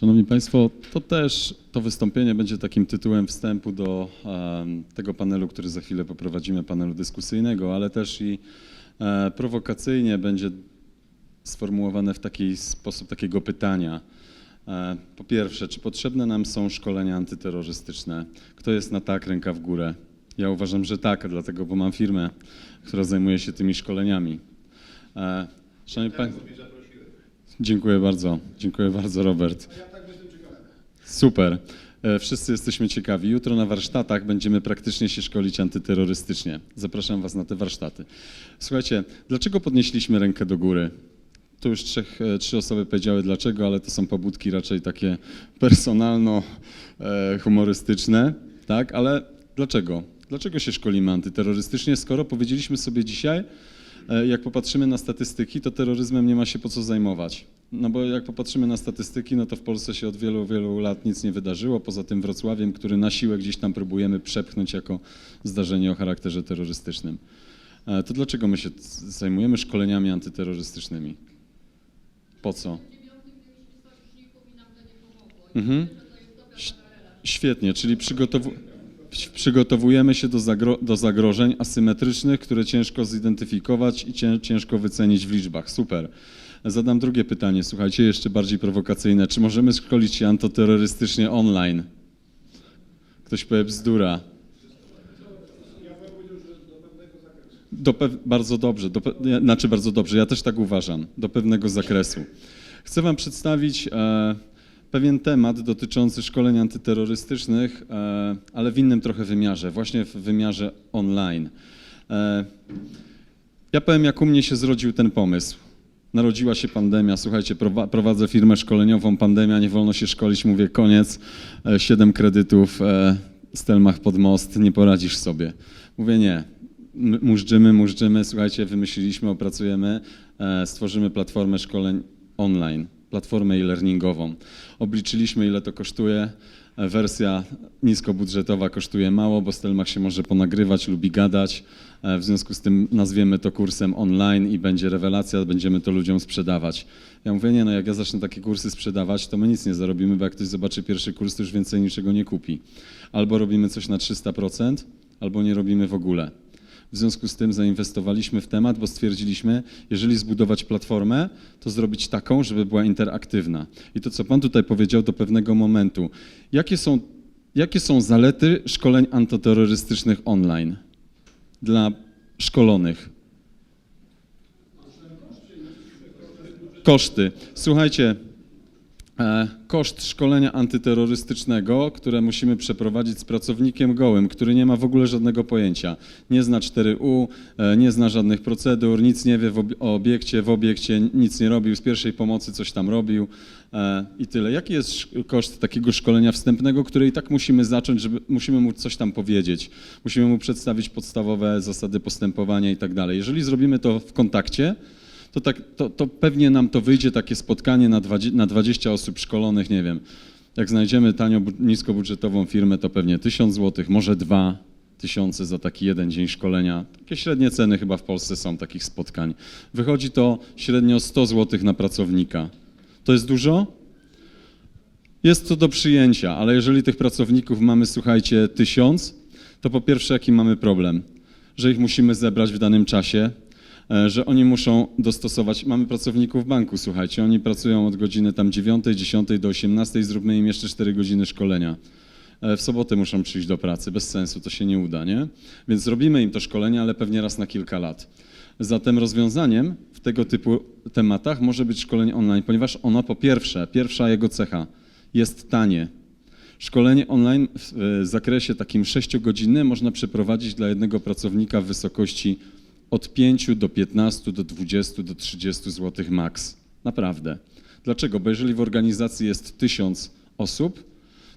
Szanowni Państwo, to też to wystąpienie będzie takim tytułem wstępu do tego panelu, który za chwilę poprowadzimy, panelu dyskusyjnego, ale też i e, prowokacyjnie będzie sformułowane w taki sposób takiego pytania. E, Po pierwsze, czy potrzebne nam są szkolenia antyterrorystyczne? Kto jest na tak, ręka w górę? Ja uważam, że tak, dlatego, bo mam firmę, która zajmuje się tymi szkoleniami. E, Szanowni Państwo, dziękuję bardzo, dziękuję bardzo Robert. Super. E, Wszyscy jesteśmy ciekawi. Jutro na warsztatach będziemy praktycznie się szkolić antyterrorystycznie. Zapraszam Was na te warsztaty. Słuchajcie, dlaczego podnieśliśmy rękę do góry? Tu już trzech, e, trzy osoby powiedziały dlaczego, ale to są pobudki raczej takie personalno-humorystyczne, tak? Ale dlaczego? Dlaczego się szkolimy antyterrorystycznie, skoro powiedzieliśmy sobie dzisiaj, e, jak popatrzymy na statystyki, to terroryzmem nie ma się po co zajmować. No bo jak popatrzymy na statystyki, no to w Polsce się od wielu, wielu lat nic nie wydarzyło, poza tym Wrocławiem, który na siłę gdzieś tam próbujemy przepchnąć jako zdarzenie o charakterze terrorystycznym. E, To dlaczego my się zajmujemy szkoleniami antyterrorystycznymi? Po co? Mhm. Świetnie, czyli przygotowu- przygotowujemy się do, zagro- do zagrożeń asymetrycznych, które ciężko zidentyfikować i cię- ciężko wycenić w liczbach. Super. Zadam drugie pytanie, słuchajcie, jeszcze bardziej prowokacyjne. Czy możemy szkolić się antyterrorystycznie online? Ktoś powie bzdura. Do bardzo dobrze, do pe- znaczy bardzo dobrze, ja też tak uważam, do pewnego zakresu. Chcę Wam przedstawić e, pewien temat dotyczący szkoleń antyterrorystycznych, e, ale w innym trochę wymiarze, właśnie w wymiarze online. E, ja powiem, jak u mnie się zrodził ten pomysł. Narodziła się pandemia, słuchajcie, prowa- prowadzę firmę szkoleniową, pandemia, nie wolno się szkolić, mówię koniec, e, siedem kredytów, stelmach pod most, nie poradzisz sobie. Mówię nie, mużdżymy, mużdżymy, słuchajcie, wymyśliliśmy, opracujemy, stworzymy platformę szkoleń online, platformę e-learningową. Obliczyliśmy, ile to kosztuje. Wersja niskobudżetowa kosztuje mało, bo Stelmach się może ponagrywać, lubi gadać. E, W związku z tym nazwiemy to kursem online i będzie rewelacja, będziemy to ludziom sprzedawać. Ja mówię, nie no, jak ja zacznę takie kursy sprzedawać, to my nic nie zarobimy, bo jak ktoś zobaczy pierwszy kurs, to już więcej niczego nie kupi. Albo robimy coś na 300%, albo nie robimy w ogóle. W związku z tym zainwestowaliśmy w temat, bo stwierdziliśmy, jeżeli zbudować platformę, to zrobić taką, żeby była interaktywna. I to, co Pan tutaj powiedział do pewnego momentu. Jakie są, jakie są zalety szkoleń antyterrorystycznych online dla szkolonych? Koszty. Słuchajcie, Koszt szkolenia antyterrorystycznego, które musimy przeprowadzić z pracownikiem gołym, który nie ma w ogóle żadnego pojęcia. Nie zna 4U, e, nie zna żadnych procedur, nic nie wie o obiekcie, w obiekcie nic nie robił, z pierwszej pomocy coś tam robił e, i tyle. Jaki jest sz- koszt takiego szkolenia wstępnego, który i tak musimy zacząć, żeby musimy mu coś tam powiedzieć, musimy mu przedstawić podstawowe zasady postępowania i tak dalej. Jeżeli zrobimy to w kontakcie, to, tak, to, to pewnie nam to wyjdzie takie spotkanie na 20, na 20 osób szkolonych, nie wiem. Jak znajdziemy tanio, bu- niskobudżetową firmę, to pewnie 1000 zł, może 2 tysiące za taki jeden dzień szkolenia. Takie średnie ceny chyba w Polsce są takich spotkań. Wychodzi to średnio 100 zł na pracownika. To jest dużo? Jest to do przyjęcia, ale jeżeli tych pracowników mamy, słuchajcie, tysiąc, to po pierwsze, jaki mamy problem? Że ich musimy zebrać w danym czasie, że oni muszą dostosować. Mamy pracowników banku, słuchajcie, oni pracują od godziny tam 9, 10 do 18, zróbmy im jeszcze 4 godziny szkolenia. E, W sobotę muszą przyjść do pracy, bez sensu, to się nie uda, nie? Więc robimy im to szkolenie, ale pewnie raz na kilka lat. Zatem rozwiązaniem w tego typu tematach może być szkolenie online, ponieważ ono po pierwsze, pierwsza jego cecha jest tanie. Szkolenie online w zakresie takim 6-godzinnym można przeprowadzić dla jednego pracownika w wysokości od 5 do 15, do 20, do 30 zł max. Naprawdę. Dlaczego? Bo jeżeli w organizacji jest 1000 osób,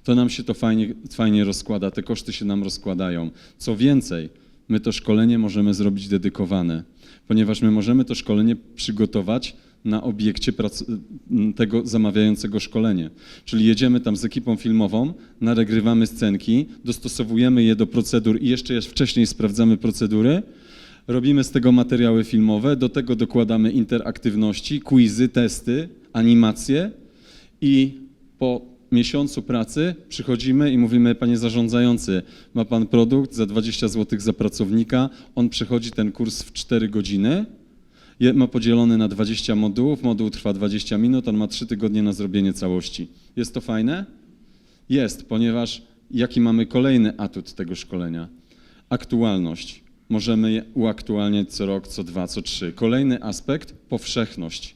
to nam się to fajnie, fajnie rozkłada, te koszty się nam rozkładają. Co więcej, my to szkolenie możemy zrobić dedykowane, ponieważ my możemy to szkolenie przygotować na obiekcie tego zamawiającego szkolenie. Czyli jedziemy tam z ekipą filmową, naregrywamy scenki, dostosowujemy je do procedur i jeszcze je wcześniej sprawdzamy procedury, robimy z tego materiały filmowe, do tego dokładamy interaktywności, quizy, testy, animacje i po miesiącu pracy przychodzimy i mówimy, panie zarządzający, ma pan produkt za 20 zł za pracownika, on przechodzi ten kurs w 4 godziny, ma podzielony na 20 modułów, moduł trwa 20 minut, on ma 3 tygodnie na zrobienie całości. Jest to fajne? Jest, ponieważ jaki mamy kolejny atut tego szkolenia? Aktualność. Możemy je uaktualniać co rok, co dwa, co trzy. Kolejny aspekt powszechność.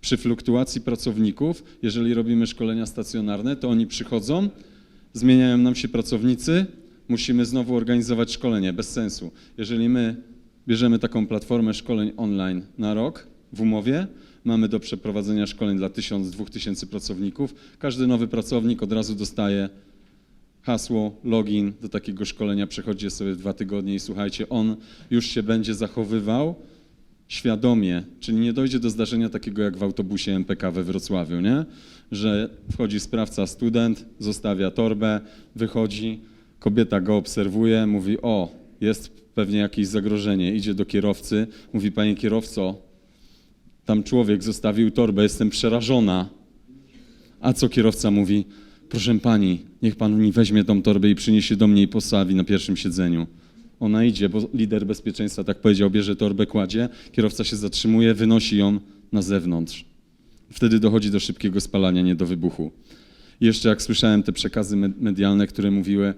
Przy fluktuacji pracowników, jeżeli robimy szkolenia stacjonarne, to oni przychodzą, zmieniają nam się pracownicy, musimy znowu organizować szkolenie, bez sensu. Jeżeli my bierzemy taką platformę szkoleń online na rok w umowie, mamy do przeprowadzenia szkoleń dla 1000-2000 pracowników, każdy nowy pracownik od razu dostaje hasło, login do takiego szkolenia, przechodzi sobie dwa tygodnie i słuchajcie, on już się będzie zachowywał świadomie, czyli nie dojdzie do zdarzenia takiego jak w autobusie MPK we Wrocławiu, nie? że wchodzi sprawca, student, zostawia torbę, wychodzi, kobieta go obserwuje, mówi o, jest pewnie jakieś zagrożenie, idzie do kierowcy, mówi panie kierowco, tam człowiek zostawił torbę, jestem przerażona. A co kierowca mówi? Proszę pani, niech pan mi weźmie tą torbę i przyniesie do mnie i postawi na pierwszym siedzeniu. Ona idzie, bo lider bezpieczeństwa tak powiedział, bierze torbę, kładzie, kierowca się zatrzymuje, wynosi ją na zewnątrz. Wtedy dochodzi do szybkiego spalania, nie do wybuchu. Jeszcze jak słyszałem te przekazy me- medialne, które mówiły,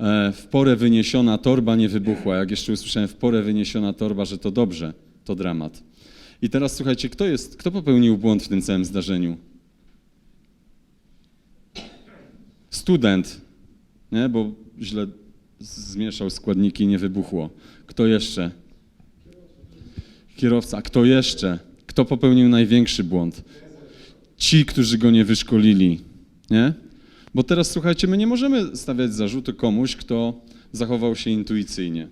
e, w porę wyniesiona torba nie wybuchła. Jak jeszcze usłyszałem w porę wyniesiona torba, że to dobrze, to dramat. I teraz słuchajcie, kto jest, kto popełnił błąd w tym całym zdarzeniu? Student, nie? bo źle zmieszał składniki i nie wybuchło. Kto jeszcze? Kierowca. Kto jeszcze? Kto popełnił największy błąd? Ci, którzy go nie wyszkolili. Nie? Bo teraz słuchajcie, my nie możemy stawiać zarzutu komuś, kto zachował się intuicyjnie.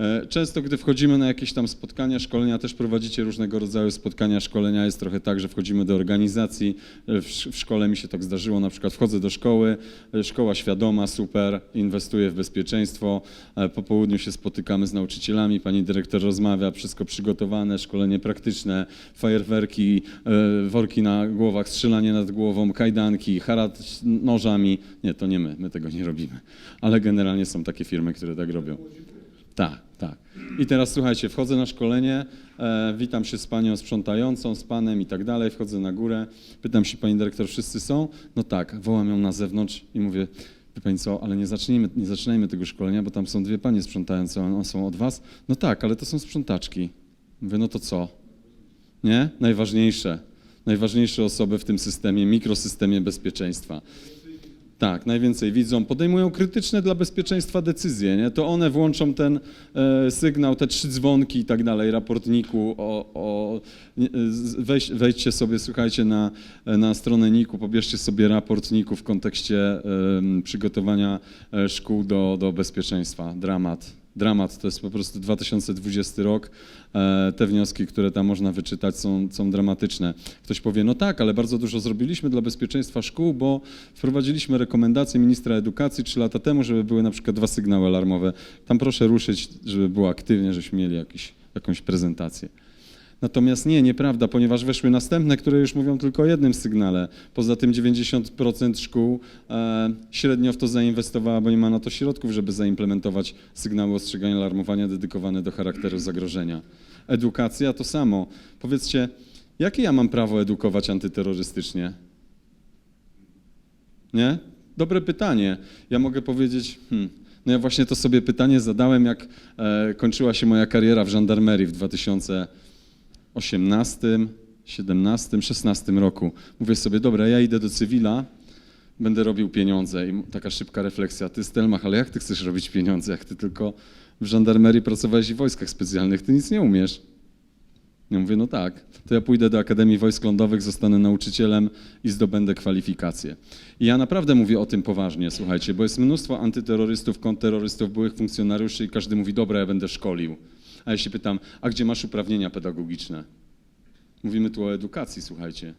E, Często, gdy wchodzimy na jakieś tam spotkania, szkolenia, też prowadzicie różnego rodzaju spotkania, szkolenia. Jest trochę tak, że wchodzimy do organizacji. E, W, sz- w szkole mi się tak zdarzyło, na przykład wchodzę do szkoły, e, szkoła świadoma, super, inwestuje w bezpieczeństwo. Po południu się spotykamy z nauczycielami, pani dyrektor rozmawia, wszystko przygotowane, szkolenie praktyczne, fajerwerki, worki na głowach, strzelanie nad głową, kajdanki, harat nożami. Nie, to nie my, my tego nie robimy. Ale generalnie są takie firmy, które tak robią. Tak, tak. I teraz słuchajcie, wchodzę na szkolenie, e, witam się z panią sprzątającą, z panem i tak dalej, wchodzę na górę, pytam się pani dyrektor, wszyscy są? No tak, wołam ją na zewnątrz i mówię, wie pani co, ale nie zacznijmy, nie zaczynajmy tego szkolenia, bo tam są dwie panie sprzątające, one są od was? No tak, ale to są sprzątaczki. Mówię, no to co? Nie? Najważniejsze. Najważniejsze osoby w tym systemie, mikrosystemie bezpieczeństwa. Tak, najwięcej widzą, podejmują krytyczne dla bezpieczeństwa decyzje, nie? to one włączą ten e, sygnał, te trzy dzwonki i tak dalej, raportniku, o, o, weź, wejdźcie sobie, słuchajcie, na, na stronę NIK-u, pobierzcie sobie raport NIK-u w kontekście em, przygotowania e, szkół do, do bezpieczeństwa, dramat. Dramat to jest po prostu 2020 rok. E, Te wnioski, które tam można wyczytać, są, są dramatyczne. Ktoś powie, no tak, ale bardzo dużo zrobiliśmy dla bezpieczeństwa szkół, bo wprowadziliśmy rekomendacje ministra edukacji trzy lata temu, żeby były na przykład dwa sygnały alarmowe. Tam proszę ruszyć, żeby było aktywnie, żebyśmy mieli jakiś, jakąś prezentację. Natomiast nie, nieprawda, ponieważ weszły następne, które już mówią tylko o jednym sygnale. Poza tym 90% szkół e, średnio w to zainwestowała, bo nie ma na to środków, żeby zaimplementować sygnały ostrzegania alarmowania dedykowane do charakteru zagrożenia. Edukacja to samo. Powiedzcie, jakie ja mam prawo edukować antyterrorystycznie? Nie? Dobre pytanie. Ja mogę powiedzieć, hmm, no ja właśnie to sobie pytanie zadałem, jak e, kończyła się moja kariera w żandarmerii w 2018, 17, 16 roku. Mówię sobie, dobra, ja idę do cywila, będę robił pieniądze. I taka szybka refleksja, ty Stelmach, ale jak ty chcesz robić pieniądze, jak ty tylko w żandarmerii pracowałeś i w wojskach specjalnych, ty nic nie umiesz. Ja mówię, no tak, to ja pójdę do Akademii Wojsk Lądowych, zostanę nauczycielem i zdobędę kwalifikacje. I ja naprawdę mówię o tym poważnie, słuchajcie, bo jest mnóstwo antyterrorystów, kontrterrorystów, byłych funkcjonariuszy i każdy mówi, dobra, ja będę szkolił. A ja się pytam, a gdzie masz uprawnienia pedagogiczne? Mówimy tu o edukacji, słuchajcie.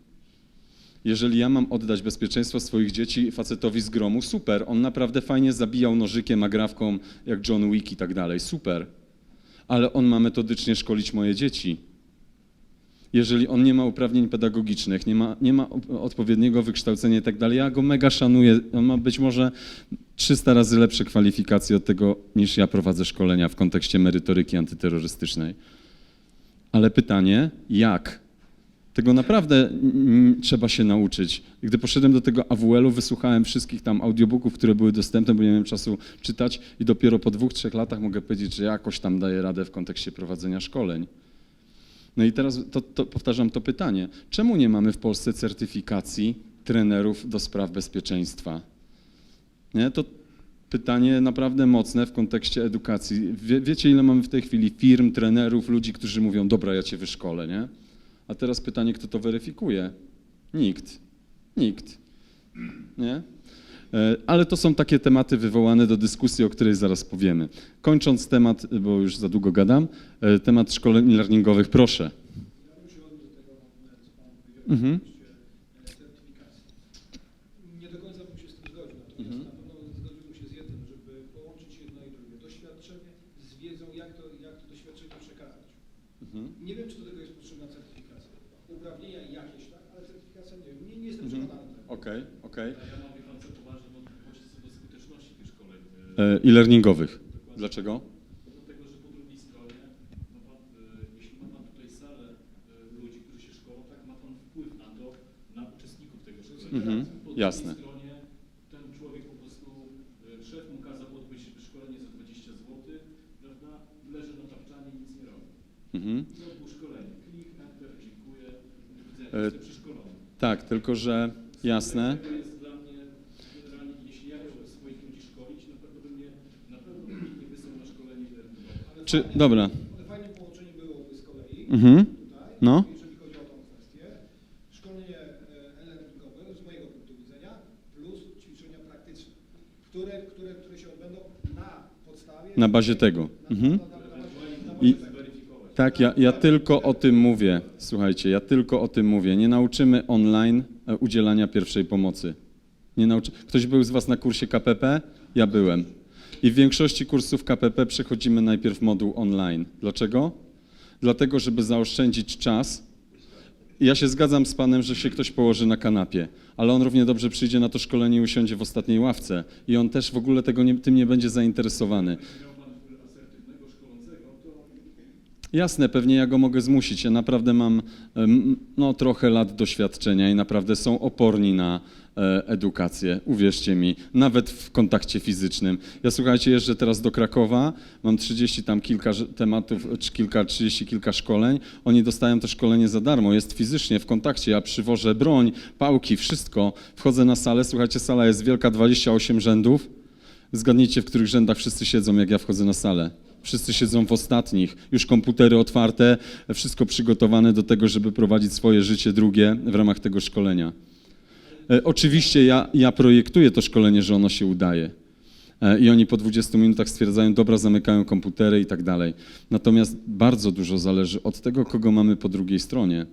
Jeżeli ja mam oddać bezpieczeństwo swoich dzieci facetowi z gromu, super, on naprawdę fajnie zabijał nożykiem, agrawką, jak John Wick i tak dalej, super. Ale on ma metodycznie szkolić moje dzieci. jeżeli on nie ma uprawnień pedagogicznych, nie ma, nie ma odpowiedniego wykształcenia i tak dalej. Ja go mega szanuję. On ma być może 300 razy lepsze kwalifikacje od tego, niż ja prowadzę szkolenia w kontekście merytoryki antyterrorystycznej. Ale pytanie, jak? Tego naprawdę trzeba się nauczyć. Gdy poszedłem do tego AWL-u, wysłuchałem wszystkich tam audiobooków, które były dostępne, bo nie miałem czasu czytać i dopiero po dwóch, trzech latach mogę powiedzieć, że jakoś tam daję radę w kontekście prowadzenia szkoleń. No i teraz to, to powtarzam to pytanie. Czemu nie mamy w Polsce certyfikacji trenerów do spraw bezpieczeństwa? Nie? To pytanie naprawdę mocne w kontekście edukacji. Wie, wiecie, ile mamy w tej chwili firm, trenerów, ludzi, którzy mówią, dobra, ja cię wyszkolę, nie? A teraz pytanie, kto to weryfikuje? Nikt. Nikt. Nie? E, Ale to są takie tematy wywołane do dyskusji, o której zaraz powiemy. Kończąc temat, bo już za długo gadam, e, temat szkoleń learningowych, proszę. Ja bym się do tego, co Pan powiedział, Mhm. oczywiście certyfikacji. Nie do końca bym się z tym zgodził, natomiast Mhm. na pewno zgodziłbym się z jednym, żeby połączyć jedno i drugie. Doświadczenie z wiedzą, jak to, jak to doświadczenie przekazać. Mhm. Nie wiem, czy do tego jest potrzebna certyfikacja. Uprawnienia jakieś, tak, ale certyfikacja nie wiem. Nie, nie jestem Mhm. przekonany. Okej, okej. Ja mam wie pan co poważne wątpliwości co do skuteczności tych szkoleń. E, e, I learningowych. Dlaczego? Dlatego, że po drugiej stronie, ma pan, e, jeśli ma pan tutaj salę e, ludzi, którzy się szkolą, tak ma pan wpływ na to, na uczestników tego szkolenia. Mhm, Po jasne. drugiej stronie ten człowiek po prostu, e, szef mu kazał odbyć szkolenie za 20 zł, prawda, leży na tapczanie i nic nie robi. Mhm. Znowu szkolenie, klik, enter, dziękuję, do widzenia, E, jestem przeszkolony. Tak, tylko że jasne. To jest dla mnie generalnie, jeśli ja miałbym swoich ludzi szkolić, na pewno bym nie, na pewno bym ich nie wysłał na szkolenie internetowe. Ale Czy, dobra. Ale fajnym połączeniem byłoby z kolei Mhm. tutaj, No. jeżeli chodzi o tą kwestię, szkolenie e, e-learningowe z mojego punktu widzenia plus ćwiczenia praktyczne, które, które, które się odbędą na podstawie... Na bazie tego. Na, Mhm. na, na, na, na, na, I- bazie tego. Tak, ja, ja tylko o tym mówię. Słuchajcie, ja tylko o tym mówię. Nie nauczymy online e, udzielania pierwszej pomocy. Nie nauczy... Ktoś był z Was na kursie KPP? Ja byłem. I w większości kursów KPP przechodzimy najpierw moduł online. Dlaczego? Dlatego, żeby zaoszczędzić czas. Ja się zgadzam z Panem, że się ktoś położy na kanapie, ale on równie dobrze przyjdzie na to szkolenie i usiądzie w ostatniej ławce. I on też w ogóle tego nie, tym nie będzie zainteresowany. Jasne, pewnie ja go mogę zmusić. Ja naprawdę mam no, trochę lat doświadczenia i naprawdę są oporni na e, edukację, uwierzcie mi, nawet w kontakcie fizycznym. Ja słuchajcie, jeżdżę teraz do Krakowa, mam 30 tam kilka tematów, czy kilka, 30 kilka szkoleń. Oni dostają to szkolenie za darmo, jest fizycznie w kontakcie. Ja przywożę broń, pałki, wszystko. Wchodzę na salę, słuchajcie, sala jest wielka, 28 rzędów. Zgadnijcie, w których rzędach wszyscy siedzą, jak ja wchodzę na salę. Wszyscy siedzą w ostatnich, już komputery otwarte, wszystko przygotowane do tego, żeby prowadzić swoje życie drugie w ramach tego szkolenia. E, Oczywiście ja, ja projektuję to szkolenie, że ono się udaje. E, I oni po 20 minutach stwierdzają, dobra, zamykają komputery i tak dalej. Natomiast bardzo dużo zależy od tego, kogo mamy po drugiej stronie.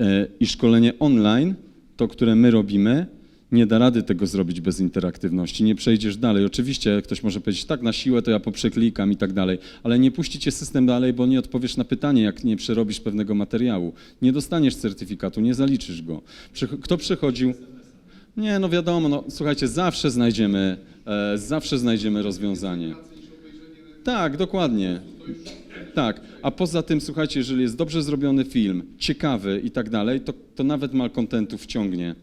E, I szkolenie online, to które my robimy, nie da rady tego zrobić bez interaktywności, nie przejdziesz dalej. Oczywiście ktoś może powiedzieć, tak, na siłę to ja poprzeklikam i tak dalej, ale nie puści cię system dalej, bo nie odpowiesz na pytanie, jak nie przerobisz pewnego materiału. Nie dostaniesz certyfikatu, nie zaliczysz go. Kto przychodził? Nie, no wiadomo, no słuchajcie, zawsze znajdziemy, e, zawsze znajdziemy rozwiązanie. Tak, dokładnie. Tak, a poza tym, słuchajcie, jeżeli jest dobrze zrobiony film, ciekawy i tak dalej, to, to nawet malkontentu wciągnie.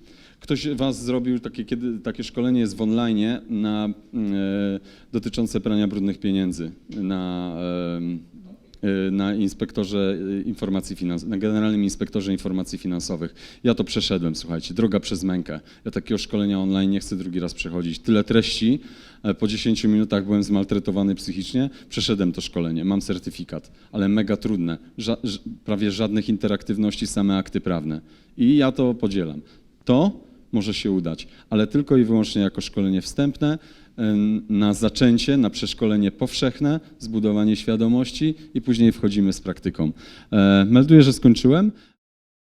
Ktoś was zrobił takie, kiedy, takie szkolenie jest w online na, e, dotyczące prania brudnych pieniędzy na, e, e, na inspektorze informacji finans, na generalnym inspektorze informacji finansowych. Ja to przeszedłem, słuchajcie, droga przez mękę. Ja takiego szkolenia online nie chcę drugi raz przechodzić. Tyle treści, po 10 minutach byłem zmaltretowany psychicznie, przeszedłem to szkolenie, mam certyfikat, ale mega trudne, Ża- prawie żadnych interaktywności, same akty prawne. I ja to podzielam. To może się udać, ale tylko i wyłącznie jako szkolenie wstępne, na zaczęcie, na przeszkolenie powszechne, zbudowanie świadomości i później wchodzimy z praktyką. E, Melduję, że skończyłem.